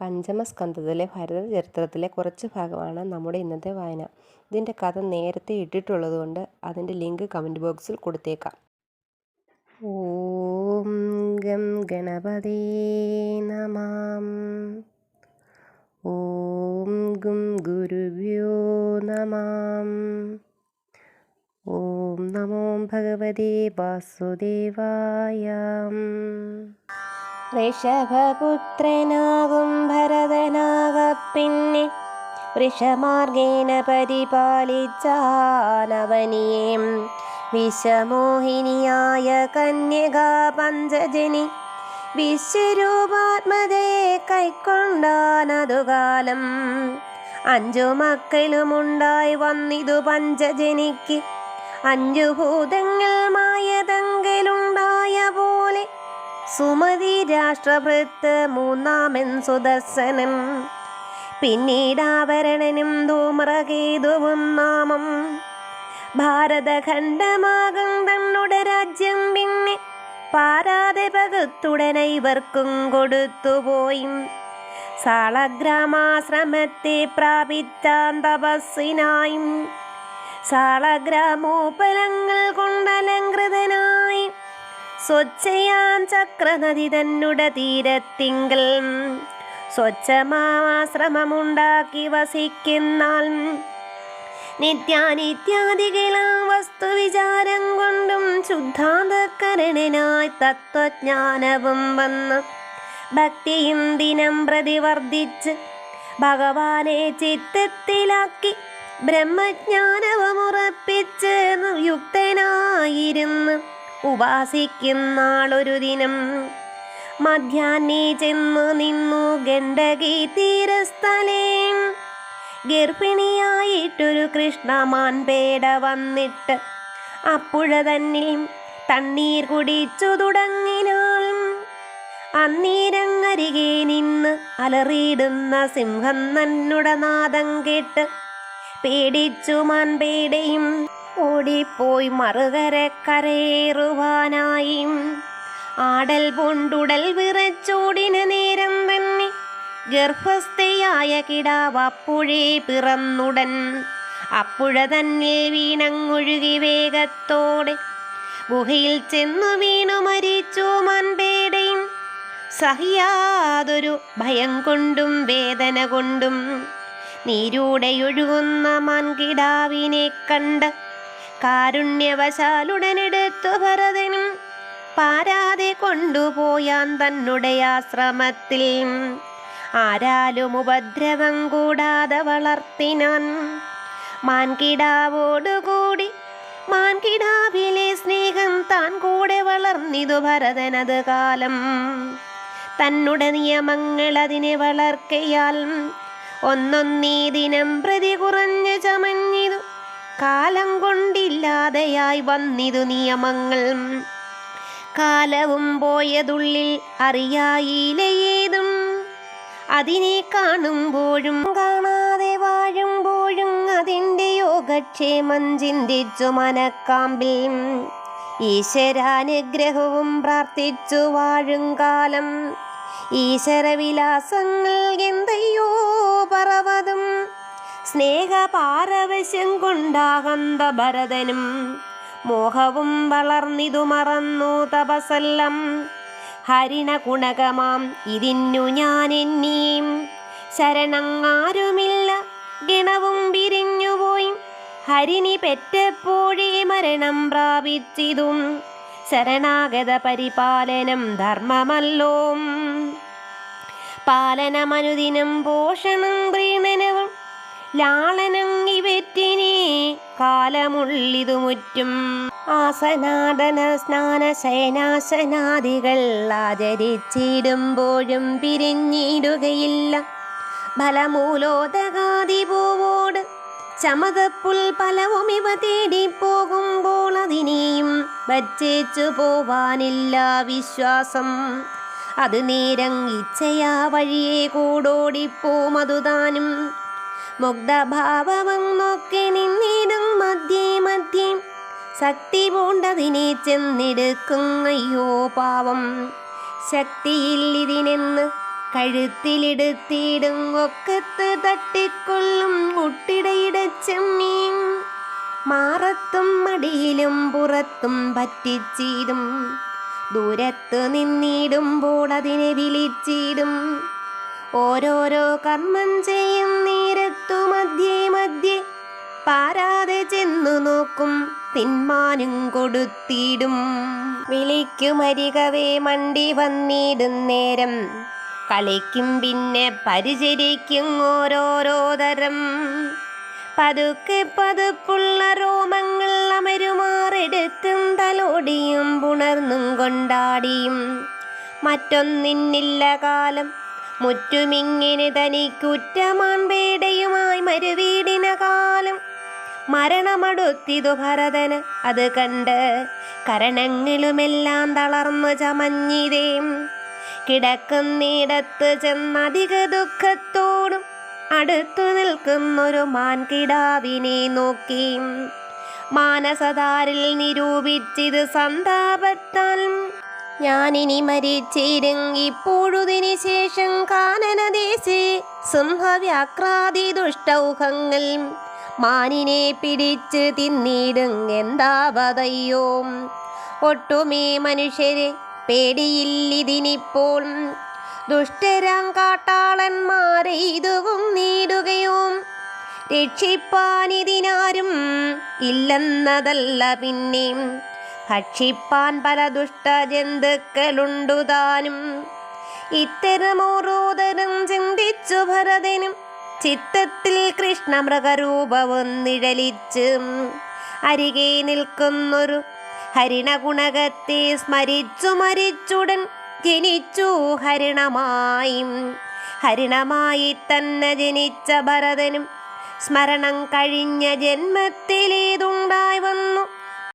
പഞ്ചമസ്കന്ധത്തിലെ ഭരതചരിത്രത്തിലെ കുറച്ച് ഭാഗമാണ് നമ്മുടെ ഇന്നത്തെ വായന. ഇതിന്റെ കഥ നേരത്തെ ഇട്ടിട്ടുള്ളതുകൊണ്ട് അതിന്റെ ലിങ്ക് കമന്റ് ബോക്സിൽ കൊടുത്തേക്കാം. ഓം ഗം ഗണപതേ നമാം ഓം ഗും ഗുരുഭ്യോ നമാം ഓം നമോ ഭഗവതി വാസുദേവായ ഋഷഭപുത്രനാകും ഭരതനാകപ്പിന്നെ വൃഷമാർഗേണ പരിപാലിച്ചാനവനിയേം. വിഷമോഹിനിയായ കന്യകാ പഞ്ചജനി വിശ്വരൂപാത്മതയെ കൈക്കൊണ്ടാനതുകാലം. അഞ്ചു മക്കളുമുണ്ടായി വന്നിതു പഞ്ചജനിക്ക്. അഞ്ചു ഭൂതങ്ങൾ മായതങ്കലുണ്ടായ പോലെ സുമതി രാഷ്ട്രഭൃത്ത് മൂന്നാമൻ സുദർശനൻ. പിന്നീടാവരണനും ധൂമ്രകേതുവും നാമം. ഭാരതഖണ്ഡമാകും തന്നുടെ രാജ്യം പിന്നെ പാരാതെ ഇവർക്കും കൊടുത്തുപോയി സാളഗ്രാമാശ്രമത്തെ പ്രാപിച്ചാൻ തപസ്സിനായും. സാളഗ്രാമോപലങ്ങൾ കൊണ്ടലങ്കൃതനായി. സ്വച്ഛയാൻ ചക്രനദി തന്നുട തീരത്തിങ്കൽ സ്വച്ഛമാശ്രമമുണ്ടാക്കി വസിക്കുന്നാൽ നിത്യാനിത്യാദികളാം വസ്തുവിചാരം കൊണ്ടും ശുദ്ധാന്തകരണനായി തത്വജ്ഞാനവും വന്ന് ഭക്തിയും ദിനം പ്രതിവർദ്ധിച്ച് ഭഗവാനെ ചിത്തത്തിലാക്കി ബ്രഹ്മജ്ഞാനവും ഉറപ്പിച്ച് യുക്തനായിരുന്നു. ഉപാസിക്കുന്നാളൊരു ദിനം മധ്യാഹ്നേ ചെന്നു നിന്നു ഗണ്ഡകി തീരസ്ഥലേ. ഗർഭിണിയായിട്ടൊരു കൃഷ്ണമാൻ പേട വന്നിട്ട് അപ്പുഴ തന്നിൽ തണ്ണീർ കുടിച്ചു തുടങ്ങിനാൾ. അന്നീരങ്ങരികെ നിന്ന് അലറിയിടുന്ന സിംഹം നന്നുടെ നാദം കേട്ട് പേടിച്ചു മാൻപേടയും ഓടിപ്പോയി മറുകര കരയേറുവാനായി. ആടൽ പൊണ്ടുടൽ വിറച്ചോടിന നേരം തന്നെ ഗർഭസ്ഥയായ കിടാവ് അപ്പുഴേ പിറന്നുടൻ. അപ്പുഴ തന്നെ വീണങ്ങൊഴുകി വേഗത്തോടെ ഗുഹയിൽ ചെന്നു വീണു മരിച്ചു മൻപേടയും. സഹിയാതൊരു ഭയം കൊണ്ടും വേദന കൊണ്ടും നീരൂടെയൊഴുകുന്ന മൻകിടാവിനെ കണ്ട് കാരുണ്യവശാലുടനെടുത്തു ഭരതനും പാരാതെ കൊണ്ടുപോയാൻ തന്നുടെ ആശ്രമത്തിൽ. ആരാലും ഉപദ്രവം കൂടാതെ വളർത്തിനാൻ മാൻകിടാവോടുകൂടി മാൻകിടാവിലെ സ്നേഹം താൻ കൂടെ വളർന്നിതു ഭരതനത് കാലം. തന്നുടെ നിയമങ്ങൾ അതിനെ വളർക്കയാൽ ഒന്നൊന്നീ ദിനം പ്രതി കുറഞ്ഞു ചമഞ്ഞിതു. കാലം കൊണ്ടില്ലാതെയായി വന്നിതു നിയമങ്ങൾ. കാലവും പോയതുള്ളിൽ അറിയായിലേതും അതിനെ കാണുമ്പോഴും കാണാതെ വാഴുമ്പോഴും അതിന്റെ യോഗക്ഷേമം ചിന്തിച്ചു മനക്കാമ്പിൽ. ഈശ്വരാനുഗ്രഹവും പ്രാർത്ഥിച്ചു വാഴും കാലം. ഈശ്വരവിലാസങ്ങൾ എന്തയ്യോ പറവതും സ്നേഹപാരവശ്യം കൊണ്ടാകന്ത ഭരതനും മോഹവും വളർന്നിതു മറന്നു തപസല്ലം. ഹരിണ ഗുണകമാം ഇതിന്നു ഞാൻ എന്നീം ശരണങ്ങാരുമില്ല ഗണവും പിരിഞ്ഞുപോയി. ഹരിണി പെറ്റപ്പോഴേ മരണം പ്രാപിച്ചിതും. ശരണാഗത പരിപാലനം ധർമ്മമല്ലോ. പാലനമനുദിനം പോഷണം പ്രീണനവും ലാളനം കാലമുള്ളിതുമുറ്റും. കാലമുള്ളിതു മുറ്റും ആസനാദന സ്നാന ശയനാശനാദികൾ ആചരിച്ചിടുമ്പോഴും പിരിഞ്ഞിടുകയില്ല. ഫലമൂലോദകാതി പൂവോട് ചമതപ്പുൽ ഫലവും ഇവ തേടിപ്പോകുമ്പോൾ അതിനെയും വച്ചേച്ചു പോവാനില്ല വിശ്വാസം. അത് നേരം ഇച്ഛയാ വഴിയെ കൂടോടിപ്പോമതുതാനും. മുഗ്ധഭാവം നോക്കി നിന്നിടും മധ്യേ മധ്യേ. ശക്തി പൂണ്ടതിനെ ചെന്നെടുക്കും അയ്യോ പാവം ശക്തിയില്ലിതിനെന്ന് കഴുത്തിലെടുത്തിടും ഒക്കത്ത് തട്ടിക്കൊള്ളും മുട്ടിടയിടച്ചമ്മീൻ മാറത്തും മടിയിലും പുറത്തും പറ്റിച്ചിടും. ദൂരത്ത് നിന്നിടുമ്പോൾ അതിനെ വിളിച്ചിടും. ഓരോരോ കർമ്മം ചെയ്യും നേരത്തു മധ്യേ മധ്യേ. പാരാതെ ചെന്നു നോക്കും തിന്മാനും കൊടുത്തിടും. വിളിക്കുമരികവേ മണ്ടി വന്നിടും നേരം. കളിക്കും പിന്നെ പരിചരിക്കും ഓരോരോ തരം. പതുക്കെ പതുപ്പുള്ള രോമങ്ങൾ അമരുമാറെടുത്തും തലോടിയും പുണർന്നും കൊണ്ടാടിയും. മറ്റൊന്നിന്നില്ല കാലം മുറ്റുമിങ്ങിന് തനിക്കുറ്റമാൻ പേടയുമായി മരുവീടിന കാലം. മരണമടുത്തിതു ഭരതന് അത് കണ്ട് കരണങ്ങളുമെല്ലാം തളർന്നു ചമഞ്ഞിതേം. കിടക്കുന്നിടത്ത് ചെന്നധിക ദുഃഖത്തോടും അടുത്തു നിൽക്കുന്നൊരു മാൻകിടാവിനെ നോക്കി. മാനസതാരിൽ നിരൂപിച്ചിത് സന്താപത്താൽ ഞാനിനി മരിച്ചിരുങ്ങിപ്പോഴുതിനു ശേഷം കാനനദേശേ സിംഹവ്യാക്രാതി ദുഷ്ടൗഹങ്ങൾ മാനിനെ പിടിച്ച് തിന്നിടും എന്താവതയ്യോ ഒട്ടുമേ മനുഷ്യരെ പേടിയില്ലിതിനിപ്പോൾ. ദുഷ്ടരാം കാട്ടാളന്മാരെ ഇതുവും നീടുകയോ? രക്ഷിപ്പാനിതിനാരും ഇല്ലെന്നതല്ല പിന്നെ. ഭക്ഷിപ്പാൻ പല ദുഷ്ടജന്തുക്കളുണ്ടു താനും ഇത്തരമോരോതരം ചിന്തിച്ചു ഭരതനും. ചിത്തത്തിൽ കൃഷ്ണമൃഗരൂപവും നിഴലിച്ച് അരികെ നിൽക്കുന്നൊരു ഹരിണഗുണകത്തെ സ്മരിച്ചു മരിച്ചുടൻ ജനിച്ചു ഹരിണമായി. ഹരിണമായി തന്നെ ജനിച്ച ഭരതനും സ്മരണം കഴിഞ്ഞ ജന്മത്തിലേതുണ്ടായി വന്നു.